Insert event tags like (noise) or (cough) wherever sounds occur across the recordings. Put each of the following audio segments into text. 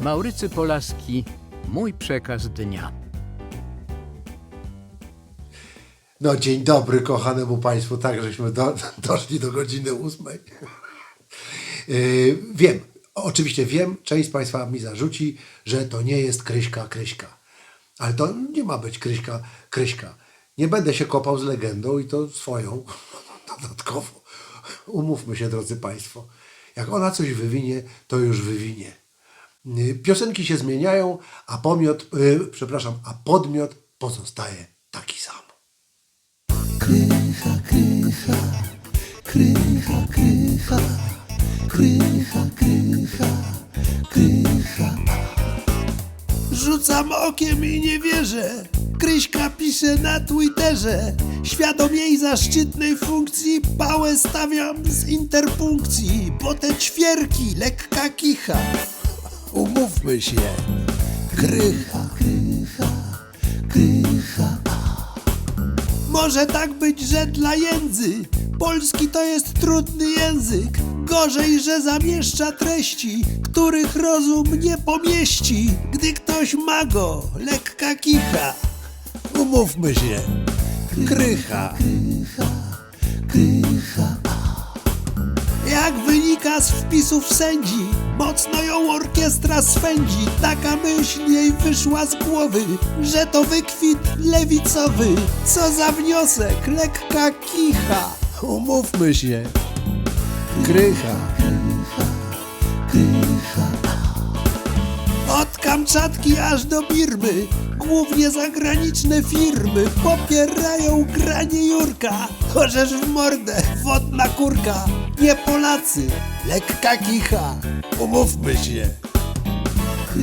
Maurycy Polaski, mój przekaz dnia. No dzień dobry kochanemu Państwu, tak żeśmy do, doszli do godziny ósmej. Yy, wiem, oczywiście wiem, część z Państwa mi zarzuci, że to nie jest Kryśka Kryśka. Ale to nie ma być Kryśka Kryśka. Nie będę się kopał z legendą i to swoją (laughs) dodatkowo. Umówmy się, drodzy Państwo. Jak ona coś wywinie, to już wywinie. Yy, Piosenki się zmieniają, a pomiot, yy, przepraszam, a podmiot pozostaje taki sam. Krycha, krycha, krycha, krycha, krycha, krycha, krycha. Rzucam okiem i nie wierzę. Kryśka pisze na Twitterze. Świadom jej zaszczytnej funkcji pałę stawiam z interpunkcji, bo te ćwierki lekka kicha. Umówmy się. Krycha, krycha, krycha. Może tak być, że dla jędzy. Polski to jest trudny język. Gorzej, że zamieszcza treści Których rozum nie pomieści. Gdy ktoś ma go, lekka kicha. Umówmy się. Krycha. Jak wynika z wpisów sędzi, mocno ją orkiestra swędzi. Taka myśl jej wyszła z głowy, że to wykwit lewicowy. Co za wniosek, lekka kicha. Umówmy się, krycha. Od Kamczatki aż do Birmy Głównie zagraniczne firmy Popierają granie Jurka Chociaż w mordę, wodna kurka Nie Polacy, lekka kicha. Umówmy się.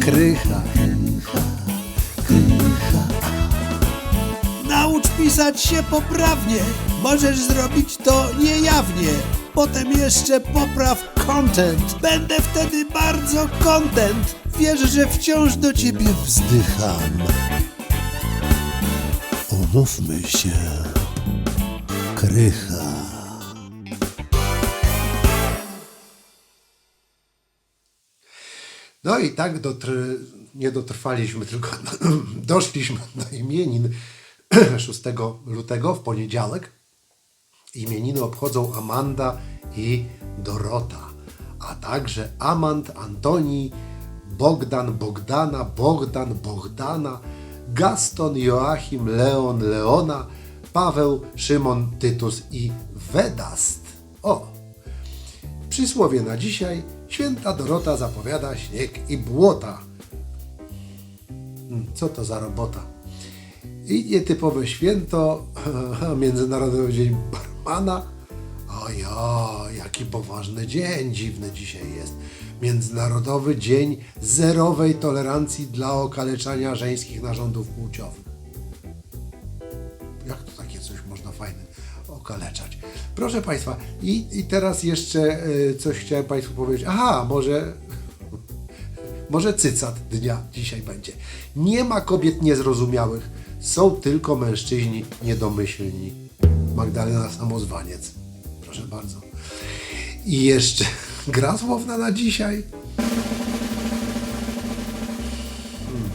Krycha. Naucz pisać się poprawnie. Możesz zrobić to niejawnie. Potem jeszcze popraw content. Będę wtedy bardzo content. Wiesz, że wciąż do ciebie wzdycham. Umówmy się. Krycha No i tak dotr- nie dotrwaliśmy, tylko (clears throat) doszliśmy do imienin (clears throat) 6 lutego w poniedziałek. Imieniny obchodzą Amanda i Dorota, a także Amand, Antoni, Bogdan, Bogdana, Bogdan, Bogdana, Gaston, Joachim, Leon, Leona, Paweł, Szymon, Tytus i Wedast. O, Przysłowie na dzisiaj. Święta Dorota zapowiada śnieg i błota. Hmm, Co to za robota? I nietypowe święto, (laughs) Międzynarodowy Dzień Barmana. Ojo, jaki poważny dzień, dziwny dzisiaj jest. Międzynarodowy Dzień Zerowej Tolerancji dla okaleczania żeńskich narządów płciowych. Jak to takie coś można fajne okaleczać? Proszę Państwa, i, i teraz jeszcze e, coś chciałem Państwu powiedzieć. Aha, może, (laughs) może cycat dnia dzisiaj będzie. Nie ma kobiet niezrozumiałych, są tylko mężczyźni niedomyślni. Magdalena Samozwaniec. Proszę bardzo. I jeszcze (laughs) gra słowna na dzisiaj. Hmm.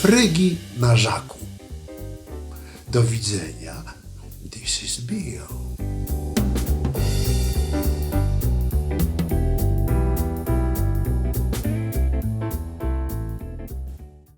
Frygi na żaku. Do widzenia. This is Bill.